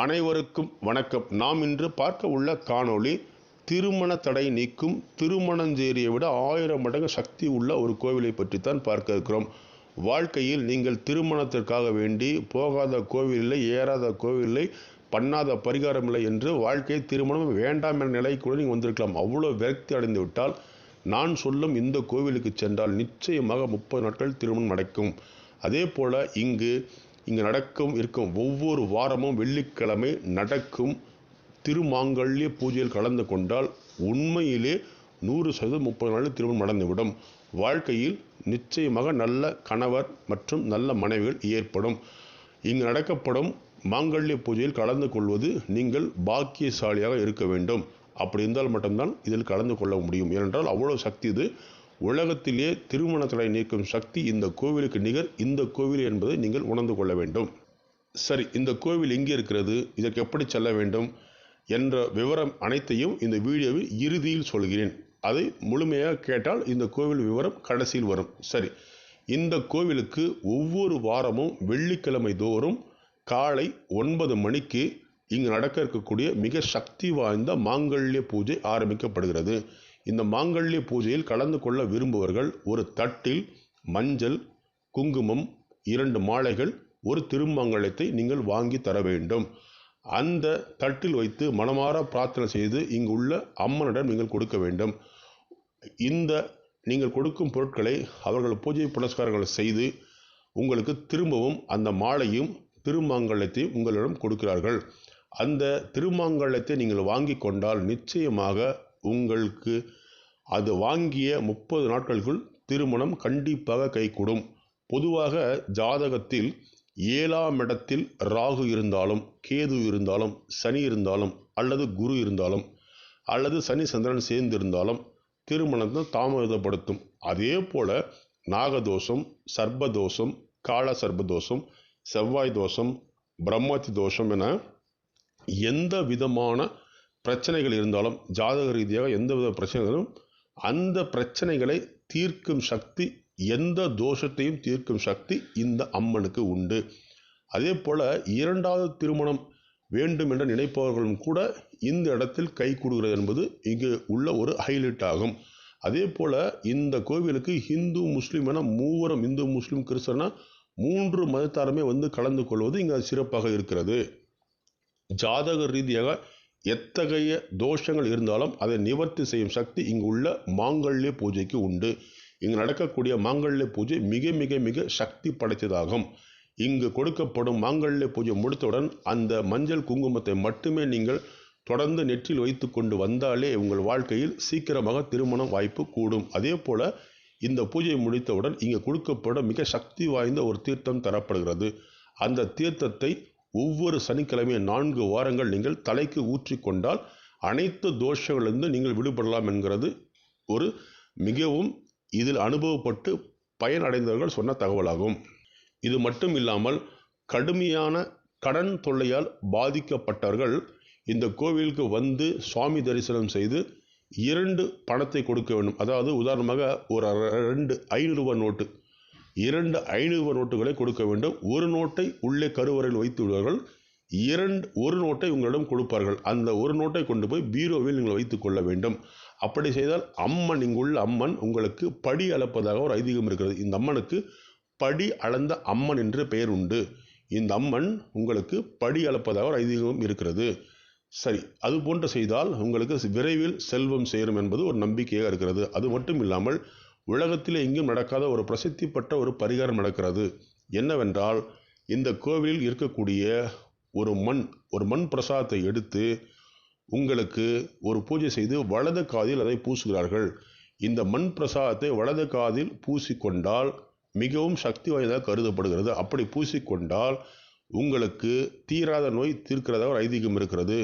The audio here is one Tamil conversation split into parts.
அனைவருக்கும் வணக்கம். நாம் இன்று பார்க்க உள்ள காணொளி திருமண தடை நீக்கும் திருமணஞ்சேரியை விட ஆயிரம் மடங்கு சக்தி உள்ள ஒரு கோவிலை பற்றித்தான் பார்க்க இருக்கிறோம். வாழ்க்கையில் நீங்கள் திருமணத்திற்காக வேண்டி போகாத கோவில் இல்லை ஏறாத கோவிலில் பண்ணாத பரிகாரம் இல்லை என்று வாழ்க்கை திருமணம் வேண்டாம் என்ற நிலை கூட நீங்கள் வந்திருக்கலாம். அவ்வளோ விரக்தி அடைந்து விட்டால் நான் சொல்லும் இந்த கோவிலுக்கு சென்றால் நிச்சயமாக முப்பது நாட்கள் திருமணம் நடக்கும். அதே போல் இங்கு இங்கு நடக்கும் இருக்கும் ஒவ்வொரு வாரமும் வெள்ளிக்கிழமை நடக்கும் திருமாங்கல்ய பூஜையில் கலந்து கொண்டால் உண்மையிலே நூறு சதவீதம் முப்பது நாளில் திருமணம் நடந்துவிடும். வாழ்க்கையில் நிச்சயமாக நல்ல கணவர் மற்றும் நல்ல மனைவிகள் ஏற்படும். இங்கு நடக்கப்படும் மாங்கல்ய பூஜையில் கலந்து கொள்வது நீங்கள் பாக்கியசாலியாக இருக்க வேண்டும். அப்படி இருந்தால் மட்டும்தான் இதில் கலந்து கொள்ள முடியும். ஏனென்றால் அவ்வளோ சக்தி இது. உலகத்திலே திருமண தடை நீக்கும் சக்தி இந்த கோவிலுக்கு நிகர். இந்த கோவில் என்பதை நீங்கள் உணர்ந்து கொள்ள வேண்டும். சரி இந்த கோவில் எங்கே இருக்கிறது? இதற்கு எப்படி செல்ல வேண்டும்? என்ற விவரம் அனைத்தையும் இந்த வீடியோவில் இறுதியில் சொல்கிறேன். அதை முழுமையாக கேட்டால் இந்த கோவில் விவரம் கடைசியில் வரும். சரி இந்த கோவிலுக்கு ஒவ்வொரு வாரமும் வெள்ளிக்கிழமை தோறும் காலை ஒன்பது மணிக்கு இங்கு நடக்க இருக்கக்கூடிய மிக சக்தி வாய்ந்த மாங்கல்ய பூஜை ஆரம்பிக்கப்படுகிறது. இந்த மாங்கல்ய பூஜையில் கலந்து கொள்ள விரும்புவர்கள் ஒரு தட்டில் மஞ்சள் குங்குமம் இரண்டு மாலைகள் ஒரு திருமங்கலத்தை நீங்கள் வாங்கி தர வேண்டும். அந்த தட்டில் வைத்து மனமாற பிரார்த்தனை செய்து இங்கு உள்ள அம்மனிடம் நீங்கள் கொடுக்க வேண்டும். இந்த நீங்கள் கொடுக்கும் பொருட்களை அவர்கள் பூஜை புனஸ்காரங்கள் செய்து உங்களுக்கு திரும்பவும் அந்த மாலையும் திருமாங்கல்யத்தையும் உங்களிடம் கொடுக்கிறார்கள். அந்த திருமாங்கல்யத்தை நீங்கள் வாங்கி கொண்டால் நிச்சயமாக உங்களுக்கு அது வாங்கிய முப்பது நாட்களுக்குள் திருமணம் கண்டிப்பாக கைகூடும். பொதுவாக ஜாதகத்தில் ஏழாம் இடத்தில் ராகு இருந்தாலும் கேது இருந்தாலும் சனி இருந்தாலும் அல்லது குரு இருந்தாலும் அல்லது சனி சந்திரன் சேர்ந்து இருந்தாலும் திருமணத்தை தாமதப்படுத்தும். அதே போல் நாகதோஷம் சர்ப்பதோஷம் கால சர்ப்பதோஷம் செவ்வாய் தோஷம் பிரம்மத்தி தோஷம் என எந்த விதமான பிரச்சனைகள் இருந்தாலும் ஜாதக ரீதியாக எந்த வித பிரச்சனைகளும் அந்த பிரச்சனைகளை தீர்க்கும் சக்தி எந்த தோஷத்தையும் தீர்க்கும் சக்தி இந்த அம்மனுக்கு உண்டு. அதே போல் இரண்டாவது திருமணம் வேண்டும் என்று நினைப்பவர்களும் கூட இந்த இடத்தில் கை கொடுக்கிறது என்பது இங்கு உள்ள ஒரு ஹைலைட் ஆகும். அதே போல் இந்த கோவிலுக்கு ஹிந்து முஸ்லீம் என மூவரும் இந்து முஸ்லீம் கிறிஸ்தவன மூன்று மதத்தாருமே வந்து கலந்து கொள்வது இங்கே சிறப்பாக இருக்கிறது. ஜாதக ரீதியாக எத்தகைய தோஷங்கள் இருந்தாலும் அதை நிவர்த்தி செய்யும் சக்தி இங்கு உள்ள மாங்கல்ய பூஜைக்கு உண்டு. இங்கு நடக்கக்கூடிய மாங்கல்ய பூஜை மிக மிக மிக சக்தி படைத்ததாகும். இங்கு கொடுக்கப்படும் மாங்கல்ய பூஜை முடித்தவுடன் அந்த மஞ்சள் குங்குமத்தை மட்டுமே நீங்கள் தொடர்ந்து நெற்றில் வைத்து கொண்டு வந்தாலே உங்கள் வாழ்க்கையில் சீக்கிரமாக திருமணம் வாய்ப்பு கூடும். அதே போல் இந்த பூஜையை முடித்தவுடன் இங்கு கொடுக்கப்படும் மிக சக்தி வாய்ந்த ஒரு தீர்த்தம் தரப்படுகிறது. அந்த தீர்த்தத்தை ஒவ்வொரு சனிக்கிழமையும் நான்கு வாரங்கள் நீங்கள் தலைக்கு ஊற்றிக்கொண்டால் அனைத்து தோஷங்களிலிருந்து நீங்கள் விடுபடலாம் என்கிறது ஒரு மிகவும் இதில் அனுபவப்பட்டு பயனடைந்தவர்கள் சொன்ன தகவலாகும். இது மட்டும் இல்லாமல் கடுமையான கடன் தொல்லையால் பாதிக்கப்பட்டவர்கள் இந்த கோவிலுக்கு வந்து சுவாமி தரிசனம் செய்து இரண்டு பணத்தை கொடுக்க வேண்டும். அதாவது உதாரணமாக ஒரு ரெண்டு ஐநூறுரூபா நோட்டு இரண்டு ஐநூறு நோட்டுகளை கொடுக்க வேண்டும். ஒரு நோட்டை உள்ளே கருவறையில் வைத்து விடுவார்கள் இரண்டு ஒரு நோட்டை உங்களிடம் கொடுப்பார்கள். அந்த ஒரு நோட்டை கொண்டு போய் பீரோவில் நீங்கள் வைத்துக் கொள்ள வேண்டும். அப்படி செய்தால் அம்மன் இங்குள்ள அம்மன் உங்களுக்கு படி அளப்பதாக ஒரு ஐதீகம் இருக்கிறது. இந்த அம்மனுக்கு படி அளந்த அம்மன் என்று பெயர் உண்டு. இந்த அம்மன் உங்களுக்கு படி அளப்பதாக ஒரு ஐதீகம் இருக்கிறது. சரி அது போன்று செய்தால் உங்களுக்கு விரைவில் செல்வம் சேரும் என்பது ஒரு நம்பிக்கையாக இருக்கிறது. அது மட்டும் இல்லாமல் உலகத்தில் எங்கும் நடக்காத ஒரு பிரசித்தி பெற்ற ஒரு பரிகாரம் நடக்கிறது. என்னவென்றால் இந்த கோவிலில் இருக்கக்கூடிய ஒரு மண் ஒரு மண் பிரசாதத்தை எடுத்து உங்களுக்கு ஒரு பூஜை செய்து வலது காதில் அதை பூசுகிறார்கள். இந்த மண் பிரசாதத்தை வலது காதில் பூசிக்கொண்டால் மிகவும் சக்தி வாய்ந்ததாக கருதப்படுகிறது. அப்படி பூசிக்கொண்டால் உங்களுக்கு தீராத நோய் தீர்க்கிறதாக ஒரு ஐதீகம் இருக்கிறது.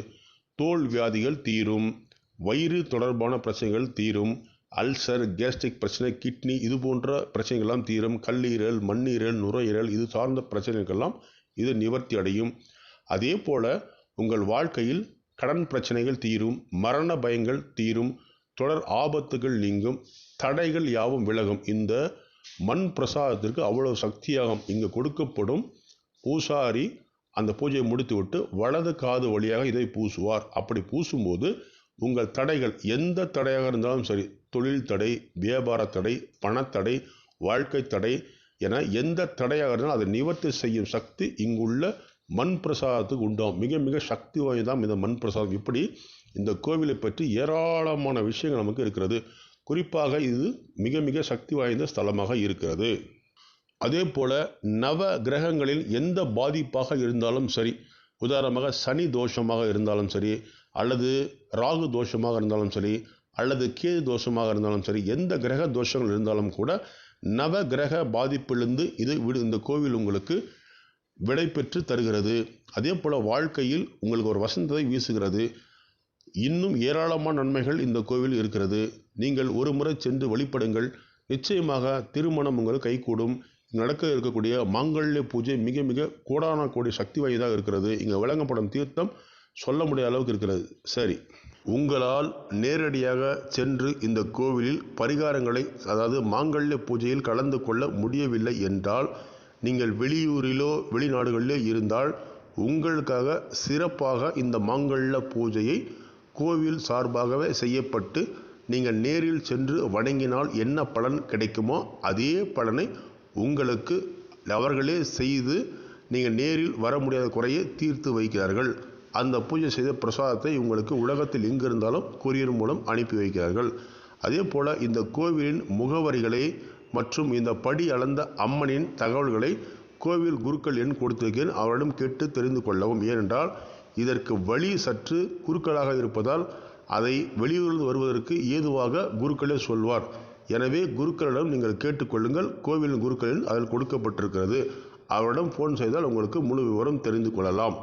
தோல் வியாதிகள் தீரும் வயிறு தொடர்பான பிரச்சனைகள் தீரும் அல்சர் கேஸ்ட்ரிக் பிரச்சனை கிட்னி இது போன்ற பிரச்சனைகள்லாம் தீரும். கல்லீரல் மண்ணீரல் நுரையீரல் இது சார்ந்த பிரச்சனைகள்லாம் இது நிவர்த்தி அடையும். அதே போல் உங்கள் வாழ்க்கையில் கடன் பிரச்சனைகள் தீரும் மரண பயங்கள் தீரும் தொடர் ஆபத்துகள் நீங்கும் தடைகள் யாவும் விலகும். இந்த மண் பிரசாதத்திற்கு அவ்வளவு சக்தியாகும் இங்கு கொடுக்கப்படும் பூசாரி அந்த பூஜையை முடித்துவிட்டு வலது காது வழியாக இதை பூசுவார். அப்படி பூசும்போது உங்கள் தடைகள் எந்த தடையாக இருந்தாலும் சரி தொழில் தடை வியாபார தடை பணத்தடை வாழ்க்கை தடை என எந்த தடையாக இருந்தாலும் அதை நிவர்த்தி செய்யும் சக்தி இங்குள்ள மண் பிரசாதத்துக்கு உண்டாகும் மிக மிக சக்தி வாய்ந்தாம் இந்த மண் பிரசாதம் இப்படி இந்த கோவிலை பற்றி ஏராளமான விஷயங்கள் நமக்கு இருக்கிறது. குறிப்பாக இது மிக மிக சக்தி வாய்ந்த ஸ்தலமாக இருக்கிறது. அதே போல் நவ கிரகங்களில் எந்த பாதிப்பாக இருந்தாலும் சரி உதாரணமாக சனி தோஷமாக இருந்தாலும் சரி அல்லது ராகு தோஷமாக இருந்தாலும் சரி அல்லது கேது தோஷமாக இருந்தாலும் சரி எந்த கிரக தோஷங்கள் இருந்தாலும் கூட நவ கிரக பாதிப்பிலிருந்து இது விடு இந்த கோவில் உங்களுக்கு விடை பெற்று தருகிறது. அதே போல் வாழ்க்கையில் உங்களுக்கு ஒரு வசந்தத்தை வீசுகிறது. இன்னும் ஏராளமான நன்மைகள் இந்த கோவில் இருக்கிறது. நீங்கள் ஒரு முறை சென்று வழிபடுங்கள். நிச்சயமாக திருமணம் உங்களுக்கு கைகூடும். நடக்க இருக்கக்கூடிய மாங்கல்ய பூஜை மிக மிக கோடான கோடி சக்தி வாய்ந்ததாக இருக்கிறது. இங்கே வழங்கப்படும் தீர்த்தம் சொல்ல முடியாத அளவுக்கு இருக்கிறது. சரி. உங்களால் நேரடியாக சென்று இந்த கோவிலில் பரிகாரங்களை அதாவது மாங்கல்ய பூஜையில் கலந்து கொள்ள முடியவில்லை என்றால் நீங்கள் வெளியூரிலோ வெளிநாடுகளிலோ இருந்தால் உங்களுக்காக சிறப்பாக இந்த மாங்கல்ய பூஜையை கோவில் சார்பாகவே செய்யப்பட்டு நீங்கள் நேரில் சென்று வணங்கினால் என்ன பலன் கிடைக்குமோ அதே பலனை உங்களுக்கு அவர்களே செய்து நீங்கள் நேரில் வர முடியாத குறையை தீர்த்து வைக்கிறார்கள். அந்த பூஜை செய்த பிரசாதத்தை உங்களுக்கு உலகத்தில் எங்கிருந்தாலும் கொரியர் மூலம் அனுப்பி வைக்கிறார்கள். அதே போல் இந்த கோவிலின் முகவரிகளை மற்றும் இந்த படி அளந்த அம்மனின் தகவல்களை கோவில் குருக்கள் எண் கொடுத்திருக்கிறேன் அவரிடம் கேட்டு தெரிந்து கொள்ளவும். ஏனென்றால் இதற்கு வழி சற்று குறுக்களாக இருப்பதால் அதை வெளியூரில் வருவதற்கு ஏதுவாக குருக்களே சொல்வார். எனவே குருக்களிடம் நீங்கள் கேட்டுக்கொள்ளுங்கள் கோவிலின் குருக்களில் அதில் கொடுக்கப்பட்டிருக்கிறது. அவரிடம் ஃபோன் செய்தால் உங்களுக்கு முழு விவரம் தெரிந்து கொள்ளலாம்.